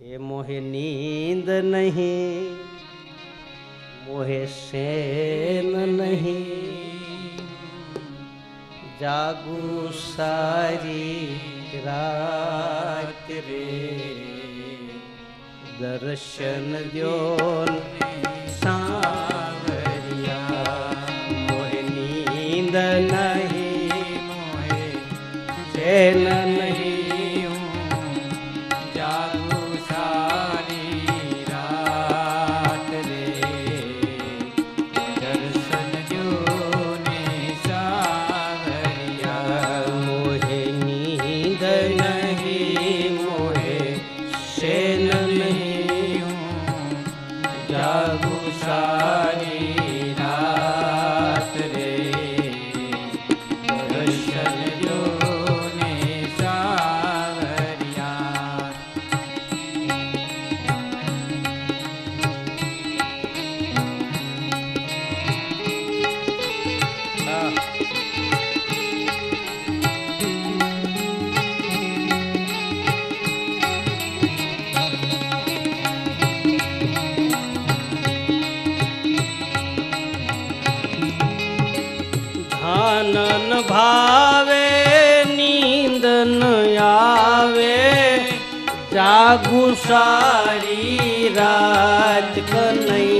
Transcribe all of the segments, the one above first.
એ મોહે નીંદ નહીં, મોહે શેન નહીં. જાગું સારી રાત રે દર્શન દ્યોન સાવરિયા. મોહે નીંદ નહીં, મોહે શેન ઘુસારી રાત કનૈ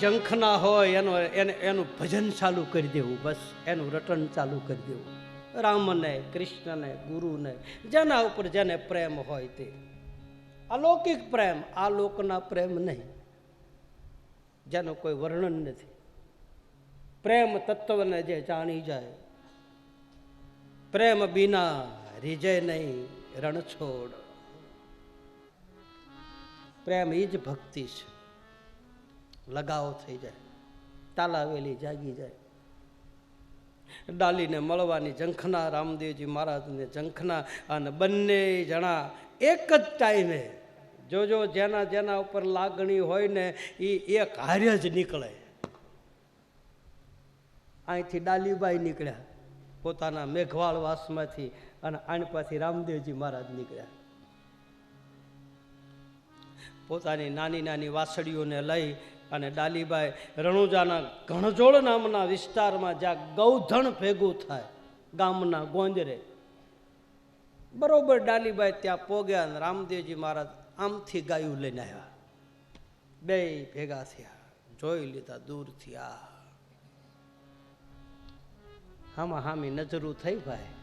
ઝંખના હોય, એનો, એને, એનું ભજન ચાલુ કરી દેવું, બસ, એનું રટન ચાલુ કરી દેવું. રામને, કૃષ્ણને, ગુરુને, જેના ઉપર જેને પ્રેમ હોય તે. અલૌકિક પ્રેમ આ લોકના પ્રેમ નહીં. જેનું કોઈ વર્ણન નથી. પ્રેમ તત્વને જે જાણી જાય, પ્રેમ બિના રીજય નહીં, રણછોડ. પ્રેમ એ જ ભક્તિ છે. લગાવ થઈ જાય. તાલાવેલી જાગી જાય. ડાલીને મળવાની ઝંખના, રામદેવજી મહારાજને ઝંખના અને બંને જણા એક જ ટાઈમે જોજો જેના જેના ઉપર લાગણી હોય ને એ એક હારે જ નીકળે. અહીંથી ડાલીબાઈ નીકળ્યા પોતાના મેઘવાળ વાસમાંથી અને આણપાથી રામદેવજી મહારાજ નીકળ્યા. પોતાની નાની નાની વાસળીઓને લઈ અને ડાલીબાઈ રણુજાના ઘણજોળ નામના વિસ્તારમાં જ્યાં ગૌધણ ભેગું થાય, ગામના ગોંદરે. બરોબર ડાલીબાઈ ત્યાં પોગ્યા રામદેવજી મહારાજ આમથી ગાયું લઈને આવ્યા. બે ભેગા થયા, જોઈ લીધા, દૂર થયા. હામાં હામી નજરું થઈ ભાઈ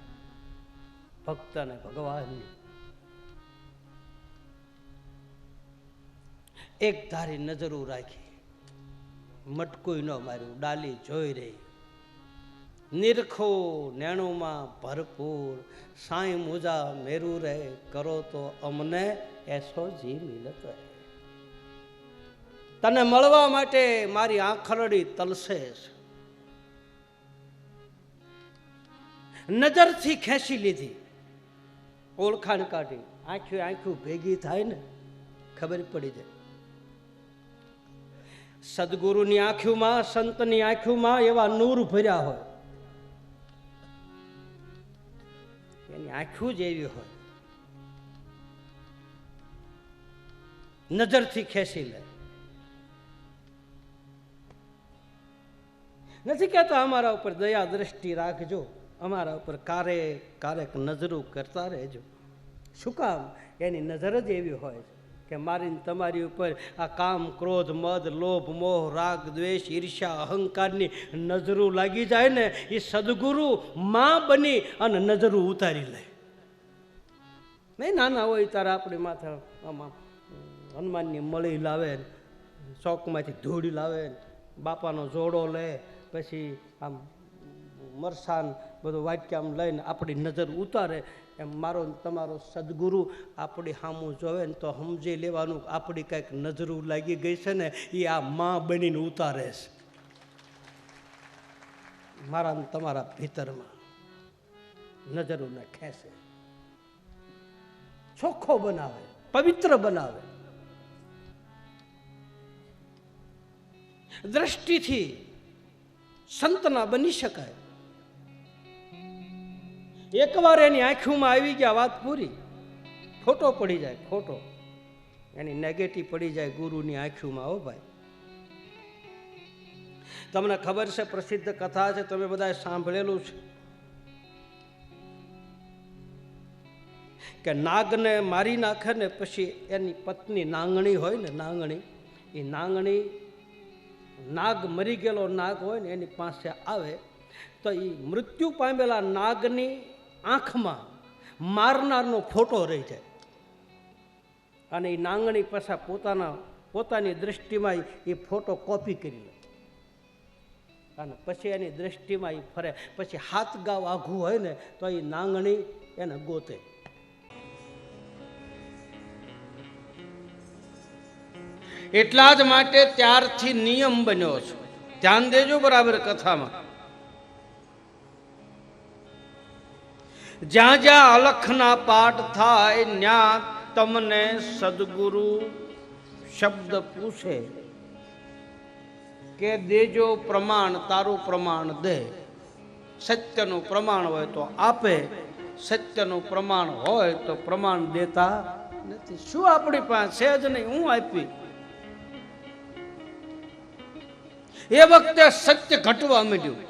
ભક્ત અને ભગવાનની. એક ધારી નજરો રાખી. મટકું ન માર્યું, ડાલી જોઈ રહી. નિરખો નેણોમાં ભરપૂર, સાંઈ મુજા મેરું રહે, કરો તો અમને એસો જી મિલત રહે તને મળવા માટે મારી આંખરડી તલસે નજરથી ખેંચી લીધી. ઓળખાણ કાઢી. આંખ્યું આંખ્યું ભેગી થાય ને, ખબર પડી જાય. સદગુરુની આંખોમાં, સંતની આંખોમાં એવા નૂર ભર્યા હોય. એની આંખું જ એવી હોય. નજરથી ખેંચી લે. નથી કહેતા અમારા ઉપર દયા દ્રષ્ટિ રાખજો. અમારા ઉપર કારે કારેક નજરો કરતા રહેજો. શું કામ? એની નજર જ એવી હોય છે. કે મારીને તમારી ઉપર આ કામ, ક્રોધ, મદ, લોભ, મોહ, રાગ, દ્વેષ, ઈર્ષ્યા, અહંકારની નજરો લાગી જાય ને એ સદગુરુ માં બની અને નજરો ઉતારી લે. નહીં, નાના હોય ત્યારે આપણી માથે આમાં હનુમાનની મળી લાવે ચોકમાંથી ધૂળી લાવે બાપાનો જોડો લે, પછી આમ મરસાન, બધું વાક્યામ લઈને આપણી નજર ઉતારે. એમ મારો તમારો સદગુરુ આપણી સામું જોવે ને તો સમજી લેવાનું આપણી કંઈક નજરું લાગી ગઈ છે ને એ આ માં બનીને ઉતારે છે. મારા તમારા ભીતરમાં નજરોને ખેંચે. ચોખ્ખો બનાવે, પવિત્ર બનાવે. દ્રષ્ટિથી સંતના બની શકાય. એકવાર એની આંખીમાં આવી ગયા વાત પૂરી. ખોટો પડી જાય, ખોટો. એની નેગેટિવ પડી જાય ગુરુની આંખીમાં, હો ભાઈ. તમને ખબર છે પ્રસિદ્ધ કથા છે, તમે બધાએ સાંભળેલું છે કે નાગને મારી નાખે ને પછી એની પત્ની નાંગણી હોય ને નાંગણી, એ નાંગણી નાગ મરી ગયેલો નાગ હોય ને એની પાસે આવે, તો એ મૃત્યુ પામેલા નાગની આંખમાં મારનારનો ફોટો રહી જાય. અને એ નાંગણી પાછા પોતાના, પોતાની દૃષ્ટિમાં એ ફોટો કોપી કરી લે. અને પછી એની દૃષ્ટિમાં એ ફરે. પછી હાથ ગાવ આઘું હોય ને, તો એ નાંગણી એને ગોતે. એટલા જ માટે ત્યારથી નિયમ બન્યો છે. ધ્યાન દેજો બરાબર કથામાં. જ્યાં જ્યાં અલખના પાઠ થાય, ત્યાં તમને સદગુરુ શબ્દ પૂછે કે દેજો પ્રમાણ, તારું પ્રમાણ દે. સત્યનું પ્રમાણ હોય તો આપે, સત્યનું પ્રમાણ હોય તો પ્રમાણ દેતા નથી. શું આપણી પાસે જ નહીં? હું આપી. એ વખતે સત્ય ઘટવા માંડ્યું.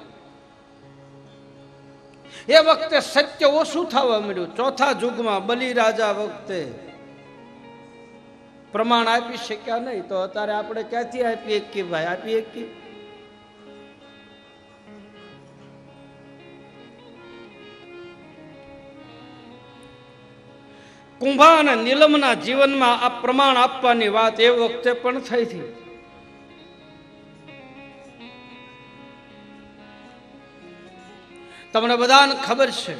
એ વખતે સત્ય ઓછું થવા મળ્યું ચોથા યુગમાં બલિરાજા વખતે પ્રમાણ આપી શક્યા નહીં. તો અત્યારે આપણે ક્યાંથી આપીએ કે ભાઈ? આપીએ કે? કુંભા અને નીલમના જીવનમાં આ પ્રમાણ આપવાની વાત એ વખતે પણ થઈ હતી. તમને બધાને ખબર છે.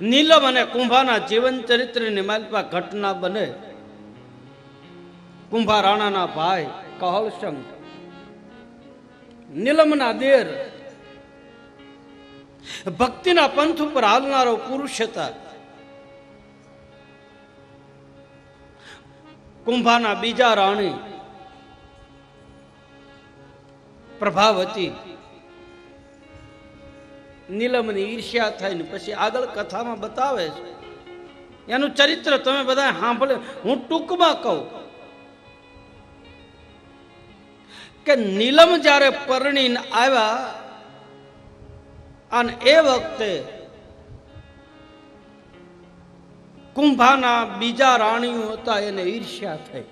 નીલમ અને કુંભાના જીવન ચરિત્રની માલિકા ઘટના બને. કુંભા રાણાના ભાઈ કહળસંગ નીલમના દેર ભક્તિના પંથ ઉપર હાલનારો પુરુષ હતા. કુંભાના બીજા રાણી પ્રભાવતી. નીલમની ઈર્ષ્યા થાય ને પછી આગળ કથામાં બતાવે છે. એનું ચરિત્ર તમે બધા સાંભળે હું ટૂંકમાં કહું કે નીલમ જ્યારે પરણીને આવ્યા અને એ વખતે કુંભાના બીજા રાણીઓ હતા એને ઈર્ષ્યા થઈ.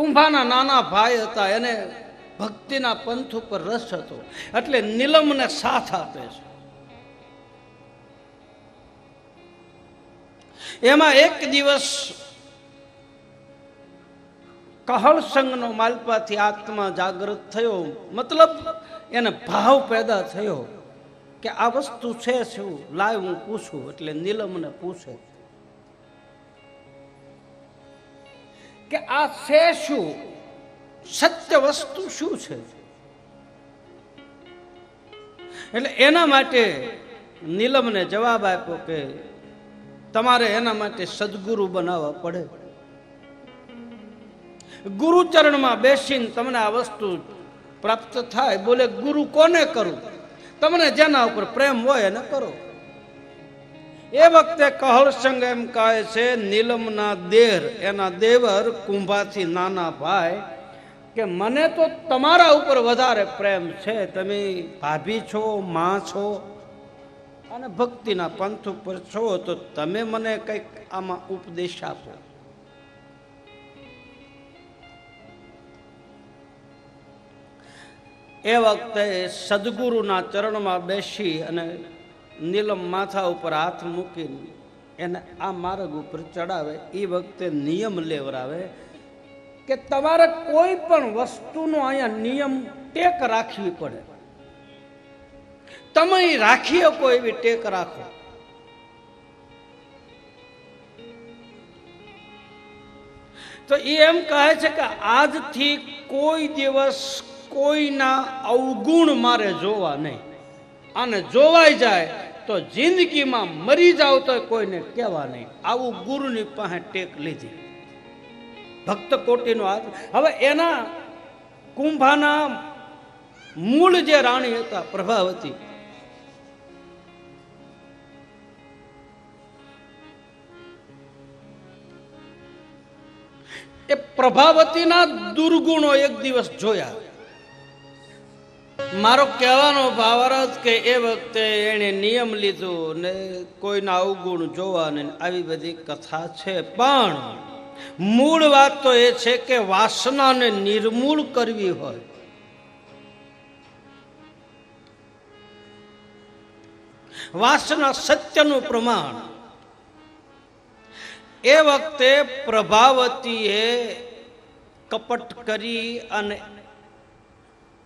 કુંભાના નાના ભાઈ હતા, એને ભક્તિના પંથ ઉપર રસ હતો. એટલે નીલમને સાથ આપે છે. એમાં એક દિવસ કહળ સંઘનો માલપાથી આત્મા જાગૃત થયો. મતલબ એને ભાવ પેદા થયો કે આ વસ્તુ છે શું? લાય હું પૂછું. એટલે નીલમને પૂછે. કે આ છે શું? સત્ય વસ્તુ શું છે? એટલે એના માટે નીલમને જવાબ આપ્યો કે તમારે એના માટે સદગુરુ બનાવવા પડે. ગુરુચરણમાં બેસીને તમને આ વસ્તુ પ્રાપ્ત થાય. બોલે, ગુરુ કોને કરું? તમને જેના ઉપર પ્રેમ હોય એને કરો. એ વખતે કહળસંગ એમ કહે છે, નીલમના દેર. એના દેવર કુંભાથી નાના ભાઈ કે, મને તો તમારા ઉપર વધારે પ્રેમ છે. તમે ભાભી છો, માં છો અને ભક્તિના પંથ ઉપર છો, તો તમે મને કંઈક આમાં ઉપદેશ આપો. એ વખતે સદગુરુના ચરણમાં બેસી અને નીલમ માથા ઉપર હાથ મૂકીને એને આ માર્ગ ઉપર ચડાવે. એ વખતે નિયમ લેવરાવે કે તમારે કોઈ પણ વસ્તુનો અહીંયા નિયમ ટેક રાખવી પડે. તમે રાખી શકો એવી ટેક રાખો. તો એ એમ કહે છે કે આજથી કોઈ દિવસ કોઈના અવગુણ મારે જોવા નહીં. અને જોવાઈ જાય તો જિંદગીમાં મરી જાવ તો કોઈને કહેવા નહીં. આવું ગુરુની પાસે ટેક લીધી. ભક્ત કોટીનો આજ હવે એના કુંભાના મૂળ જે રાણી હતા, પ્રભાવતી, એ પ્રભાવતીના દુર્ગુણો એક દિવસ જોયા. મારો કહેવાનો ભાવાર્થ કે એ વખતે એણે નિયમ લીધો ને કોઈના અવગુણ જોવાને આવી બધી કથા છે. પણ મૂળ વાત તો એ છે કે વાસનાને નિર્મૂળ કરવી હોય. વાસના સત્યનું પ્રમાણ. એ વખતે પ્રભાવતીએ કપટ કરી અને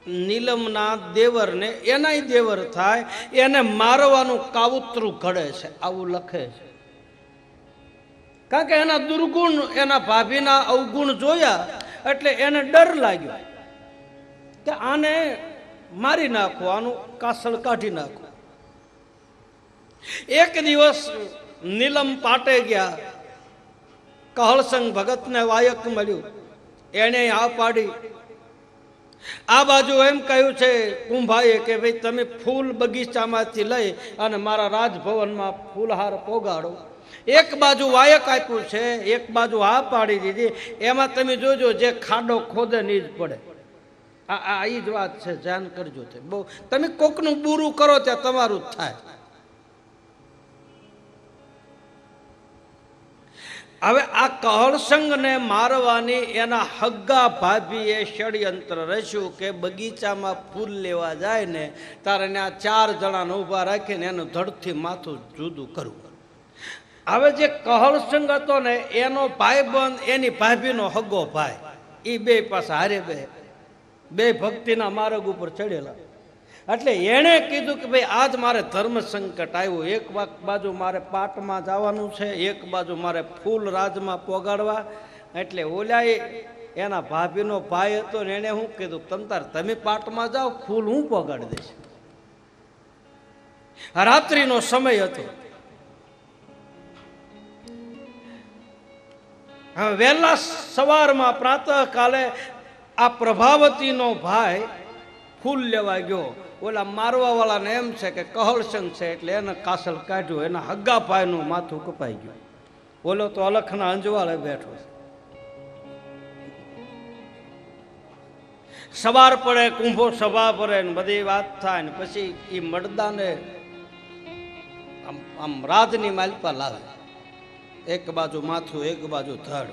નીલમના દેવરને, એનાય દેવર થાય, એને મારવાનું કાવતરું ઘડે છે, આવું લખે છે. કારણ કે એના દુર્ગુણ, એના ભાભીના અવગુણ જોયા, એટલે એને ડર લાગ્યો. કે આને મારી નાખો, આનું કાસળ કાઢી નાખો. એક દિવસ નીલમ પાટે ગયા. કહળસંગ ભગતને વાયક મળ્યું. એને આ પાડી. આ બાજુ એમ કહ્યું છે, કુંભાઈએ કે ભાઈ, તમે ફૂલ બગીચામાંથી લઈ અને મારા રાજભવનમાં ફૂલહાર પોગાડો. એક બાજુ વાયક આપ્યું છે, એક બાજુ હા પાડી દીધી. એમાં તમે જોજો જે ખાડો ખોદે નહીં જ પડે. આ આ એ જ વાત છે, ધ્યાન કરજો તે. બહુ તમે કોકનું બુરું કરો, ત્યાં તમારું જ થાય. હવે આ કહળસંગને મારવાની એના હગ્ગા ભાભીએ ષડયંત્ર રચ્યું કે બગીચામાં ફૂલ લેવા જાય ને તારે આ ચાર જણાને ઊભા રાખીને એનું ધડથી માથું જુદું કરવું. હવે જે કહળસંગ હતો ને, એનો ભાઈબંધ, એની ભાભીનો હગ્ગો ભાઈ એ બે પાસે હારે બે. બે ભક્તિના માર્ગ ઉપર ચડેલા. એટલે એણે કીધું કે ભાઈ, આજ મારે ધર્મ સંકટ આવ્યું. એક બાજુ મારે પાટમાં જવાનું છે, એક બાજુ મારે ફૂલ રાજમાં પોગાડવા. એટલે ઓલાએ એના ભાભીનો ભાઈ હતો ને એણે શું કીધું, તમ તાર, તમે પાટમાં જાઓ, ફૂલ હું પોગાડી દઈશ. રાત્રિનો સમય હતો. વહેલા સવારમાં પ્રાતઃકાલે આ પ્રભાવતીનો ભાઈ ફૂલ લેવા ગયો. ઓલા મારવા વાળાને એમ છે કે કહળસંગ છે એટલે એને કાસલ કાઢ્યું, એના હગ્ગા પાયનું માથું કપાઈ ગયું. ઓલો તો અલખના અંજવાળે બેઠો છે. સવાર પડે, કુંભો સભા પડે ને બધી વાત થાય ને પછી એ મડદાને આમ આમ રાજની માલપા લાવે. એક બાજુ માથું, એક બાજુ ધડ.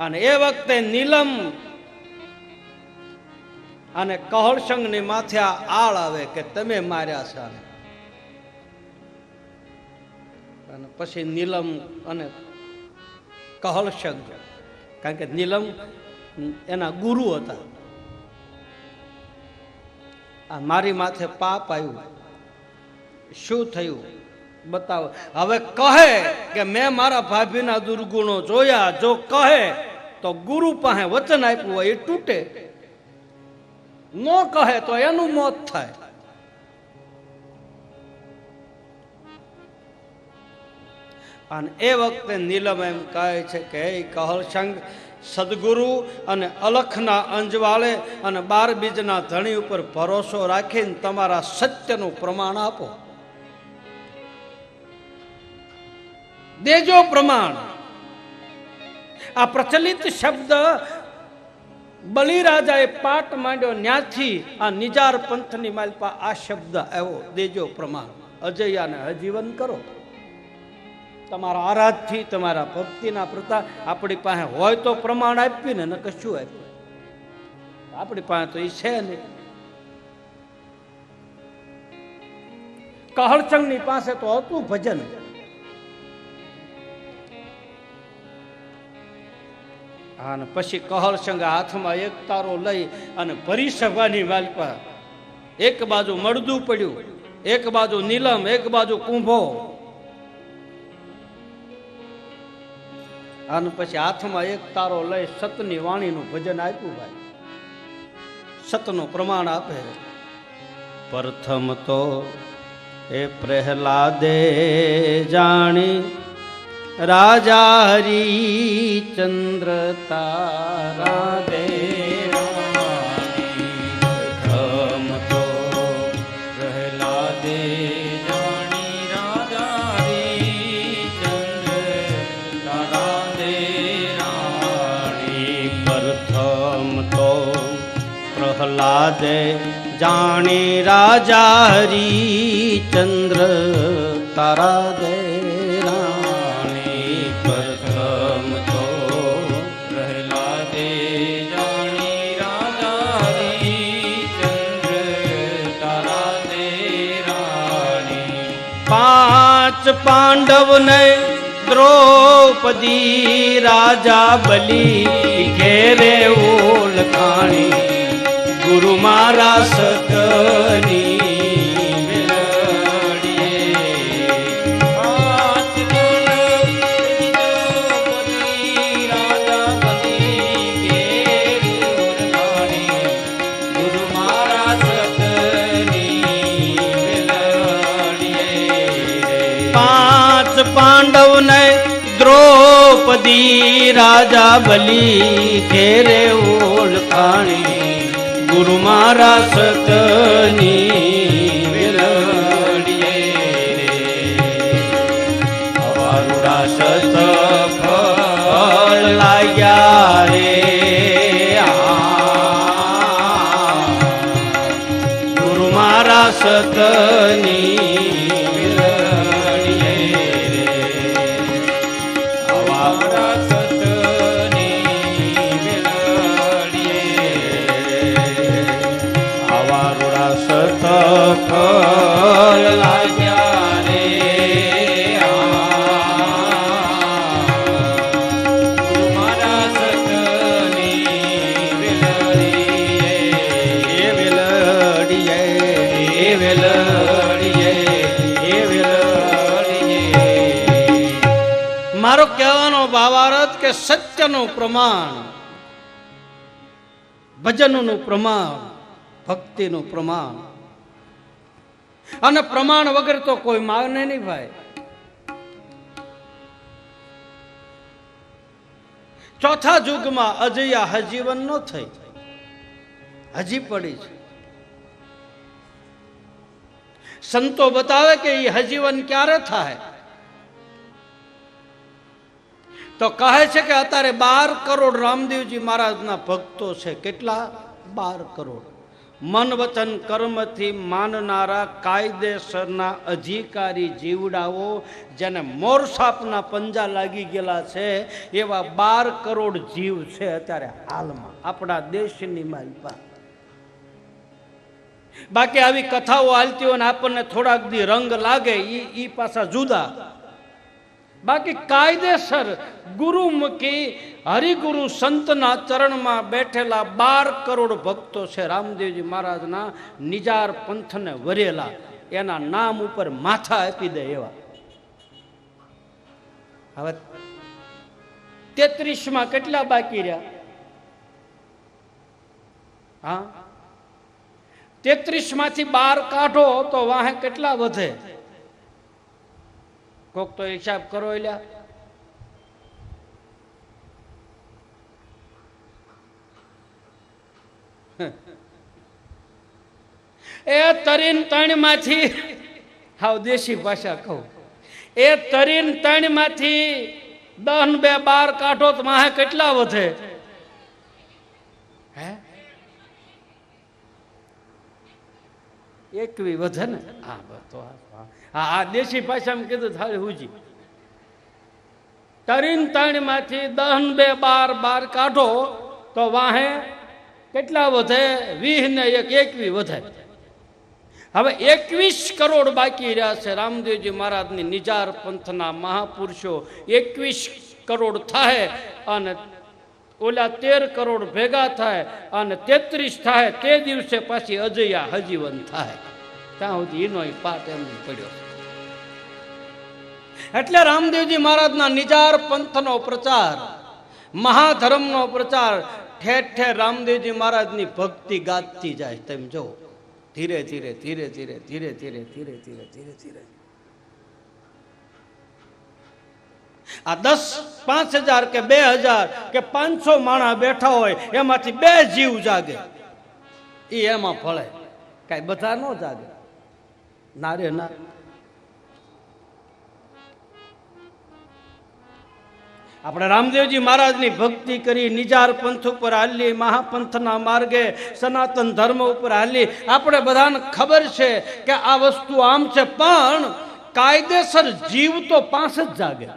અને એ વખતે નીલમ અને કહળસંગની માથે આળ આવે કે તમે માર્યા છે અને પછી નીલમ અને કહળસંગ કારણ કે નીલમ એના ગુરુ હતા. આ મારી માથે પાપ આવ્યું. શું થયું? બતાવો. હવે કહે કે મેં મારા ભાભીના દુર્ગુણો જોયા. જો કહે તો ગુરુ પાસે વચન આપ્યું હોય, એ તૂટે. ન કહે તો એનું મોત થાય. અને એ વખતે નીલમ એમ કહે છે કે, હે કહળસંગ સદગુરુ અને અલખના અંજવાળે અને બાર બીજના ધણી ઉપર ભરોસો રાખીને તમારા સત્યનું પ્રમાણ આપો. દેજો પ્રમાણ. આ પ્રચલિત શબ્દ બલિરાજાએ પાટ માંડ્યો ન્યાથી આ નિજાર પંથની માલપા આ શબ્દ આવ્યો દેજો પ્રમાણ. અજયાને હજીવન કરો. તમારા આરાધથી, તમારા ભક્તિના પ્રતા આપણી પાસે હોય તો પ્રમાણ આપ્યું ને ન કશું આપ્યું. આપણી પાસે તો એ છે નહીં. કહળચંગની પાસે તો હતું ભજન. અને પછી કહલસંગ હાથમાં એક તારો લઈ અને સભાની વાલપા એક બાજુ મળદું પડ્યું, એક બાજુ નીલમ, એક બાજુ કુંભો. અને પછી હાથમાં એક તારો લઈ સતની વાણીનું ભજન આપ્યું ભાઈ. સતનું પ્રમાણ આપે. પ્રથમ તો એ પ્રહલાદે જાણી રાજા હરિચંદ્ર તારા દે પ્રથમ તો પ્રહલાદે જાણી રાજા હરિચંદ્ર તારા દે પાંચ પાંડવને દ્રૌપદી રાજા બલી ઘેરે ઓળખાણી. ગુરુ મારા સતની द्रौपदी राजा बली घेरे ओळखाणे गुरु मारा सतनी गुरु मारा सतनी મારો કહેવાનો ભાવાર્થ કે સત્યનું પ્રમાણ ભજનનું પ્રમાણ ભક્તિનું પ્રમાણ અને પ્રમાણ વગર તો કોઈ માને નહીં ભાઈ. ચોથા યુગમાં અજયા હજીવન ન થઈ. હજી પડી છે. સંતો બતાવે કે એ હજીવન ક્યારે થાય? તો કહે છે કે અત્યારે બાર કરોડ રામદેવજી મહારાજના ભક્તો છે. કેટલા? બાર કરોડ. મન વચન કર્મથી માનનારા કાયદેસરના અધિકારી જીવડાઓ જેને મોર સાપના પંજા લાગી ગયેલા છે, એવા બાર કરોડ જીવ છે અત્યારે હાલમાં, આપણા દેશની માલપા. બાકી આવી કથાઓ હાલતી હોય ને આપણને થોડાક દી રંગ લાગે એ પાછા જુદા. બાકી કાયદેસર ગુરુમુખી હરિગુરુ સંતના ચરણમાં બેઠેલા બાર કરોડ ભક્તો છે રામદેવજી મહારાજના નિજાર પંથને વરેલા. એના નામ ઉપર માથા આપી દે એવા. હવે તેત્રીસમાં કેટલા બાકી રહ્યા? હા? તેત્રીસમાંથી બાર કાઢો તો વાહે કેટલા વધે? કોક તો હિસાબ કરો એલા. એ તરીન ત્રણમાંથી હાવ દેશી ભાષા કહું. એ તરીન ત્રણમાંથી દહન બે બાર કાઢો તો માહે કેટલા વધે? હે? એકવી વધે ને? હા બધો હા, હા આ દેશી ભાષામાં કીધું, થાળી હુજી. તરીન ત્રણમાંથી દહન બે બાર બાર કાઢો, તો વાહે કેટલા વધે? વીહ ને એક એકવી વધે. હવે એકવીસ કરોડ બાકી રહ્યા છે રામદેવજી મહારાજની નિજાર પંથના મહાપુરુષો. એકવીસ કરોડ થાય અને ઓલા તેર કરોડ ભેગા થાય અને તેત્રીસ થાય તે દિવસે પાછી અજયા હજીવન થાય ત્યાં સુધી એનો પાઠ એમ પડ્યો. એટલે રામદેવજી મહારાજના નિજાર પંથનો પ્રચાર, મહાધર્મનો પ્રચાર, ઠેર ઠેર રામદેવજી મહારાજની ભક્તિ ગાતી જાય તેમ જો, ધીરે ધીરે ધીરે ધીરે ધીરે ધીરે ધીરે ધીરે ધીરે ધીરે. આ દસ પાંચ હજાર કે બે હજાર કે પાંચસો માણા બેઠા હોય, એમાંથી બે જીવ જાગે. એ એમાં ફળે કઈ બધા ન જાગે. ના રે ના આપણે રામદેવજી મહારાજની ભક્તિ કરી નિજાર પંથ ઉપર હાલી, મહાપંથના માર્ગે સનાતન ધર્મ ઉપર હાલી. આપણે બધાને ખબર છે કે આ વસ્તુ આમ છે, પણ કાયદેસર જીવ તો પાસે જ જાગે.